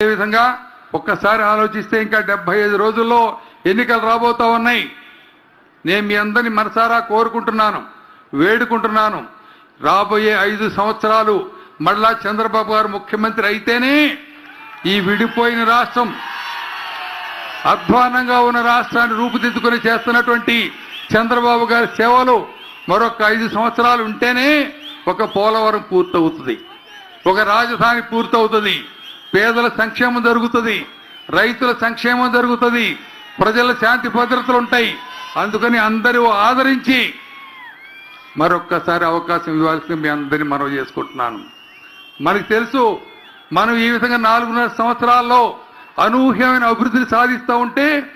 అదే విధంగా? ఒక్కసారి ఆలోచిస్తే ఇంకా డెబ్బై ఐదు రోజుల్లో ఎన్నికలు రాబోతా ఉన్నాయి. నేను మీ అందరిని మనసారా కోరుకుంటున్నాను వేడుకుంటున్నాను. రాబోయే ఐదు సంవత్సరాలు మళ్ళా చంద్రబాబు గారు ముఖ్యమంత్రి అయితేనే ఈ విడిపోయిన రాష్ట్రం అధ్వానంగా ఉన్న రాష్ట్రాన్ని రూపుదిద్దుకొని చేస్తున్నటువంటి చంద్రబాబు గారి సేవలు మరొక ఐదు సంవత్సరాలు ఉంటేనే ఒక పోలవరం పూర్తవుతుంది. ఒక రాజధాని పూర్తవుతుంది. పేదల సంక్షేమం జరుగుతుంది రైతుల సంక్షేమం జరుగుతుంది ప్రజల శాంతి భద్రతలు ఉంటాయి. అందుకని అందరూ ఆదరించి మరొక్కసారి అవకాశం ఇవ్వాల్సింది మీ అందరినీ మనవి చేసుకుంటున్నాను. మనకు తెలుసు మనం ఈ విధంగా నాలుగున్నర సంవత్సరాల్లో అనూహ్యమైన అభివృద్ధిని సాధిస్తూ ఉంటే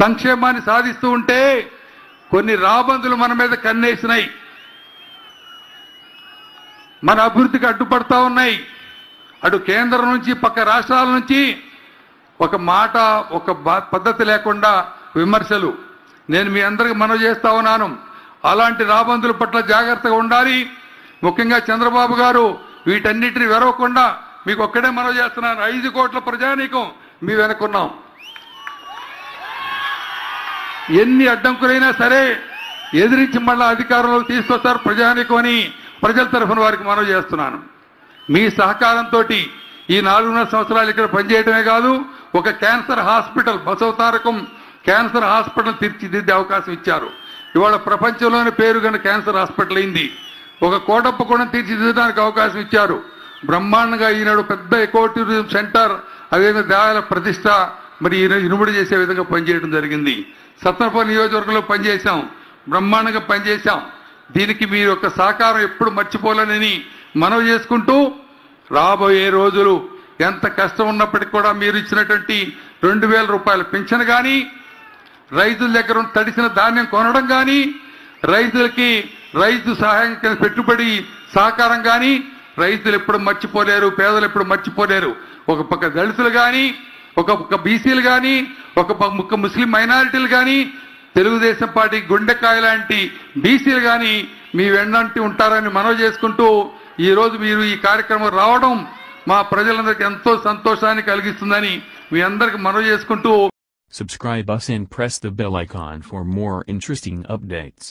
సంక్షేమాన్ని సాధిస్తూ ఉంటే కొన్ని రాబందులు మన మీద కన్నేసినాయి. మన అభివృద్ధికి అడ్డుపడతా ఉన్నాయి. అటు కేంద్రం నుంచి పక్క రాష్ట్రాల నుంచి ఒక మాట ఒక బా- పద్ధతి లేకుండా విమర్శలు. నేను మీ అందరికి మనవి చేస్తా ఉన్నాను. అలాంటి రాబందుల పట్ల జాగ్రత్తగా ఉండాలి. ముఖ్యంగా చంద్రబాబు గారు వీటన్నిటిని వెరవకుండా మీకు ఒక్కడే మనవి చేస్తున్నాను. ఐదు కోట్ల ప్రజానీకం మీ వెనుకున్నాం ఎన్ని అడ్డంకులైనా సరే ఎదిరించి మళ్ళా అధికారంలో తీసుకొస్తారు ప్రజానీకం అని ప్రజల తరఫున వారికి మనవి చేస్తున్నాను. మీ సహకారంతో ఈ నాలుగున్నర సంవత్సరాలు ఇక్కడ పనిచేయడమే కాదు ఒక cancer hospital Basavatarakam cancer hospital తీర్చిదిద్దే అవకాశం ఇచ్చారు. ఇవాళ ప్రపంచంలోనే పేరుగన్న క్యాన్సర్ హాస్పిటల్ అయింది. ఒక కోటప్ప కూడా తీర్చిదిద్దడానికి అవకాశం ఇచ్చారు. బ్రహ్మాండంగా ఈనాడు పెద్ద ఎకో టూరిజం సెంటర్ అదేవిధంగా దేవాలయ ప్రతిష్ట మరి ఈయన ఇనుముడి చేసే విధంగా పనిచేయడం జరిగింది. సత్తనపల్లి నియోజకవర్గంలో పనిచేశాం. బ్రహ్మాండంగా పనిచేశాం. దీనికి మీ యొక్క సహకారం ఎప్పుడు మర్చిపోలేనని మనవి చేసుకుంటూ రాబోయే రోజులు ఎంత కష్టం ఉన్నప్పటికీ కూడా మీరు ఇచ్చినటువంటి రెండు వేల రూపాయల పింఛన్ కానీ రైతుల దగ్గర తడిసిన ధాన్యం కొనడం కానీ రైతులకి రైతు సహాయం పెట్టుబడి సహకారం కానీ రైతులు ఎప్పుడు మర్చిపోలేరు పేదలు ఎప్పుడు మర్చిపోలేరు. ఒక పక్క దళితులు కానీ ఒక పక్క బీసీలు కానీ ఒక పక్క ముస్లిం మైనారిటీలు కానీ తెలుగుదేశం పార్టీ గుండెకాయ లాంటి బీసీలు కానీ మీ వెన్నంటి ఉంటారని మనవి చేసుకుంటూ ఈ రోజు మీరు ఈ కార్యక్రమం రావడం మా ప్రజలందరికీ ఎంతో సంతోషాన్ని కలిగిస్తుందని మీ అందరికి మనవి చేసుకుంటూ Subscribe us and press the bell icon for more interesting updates.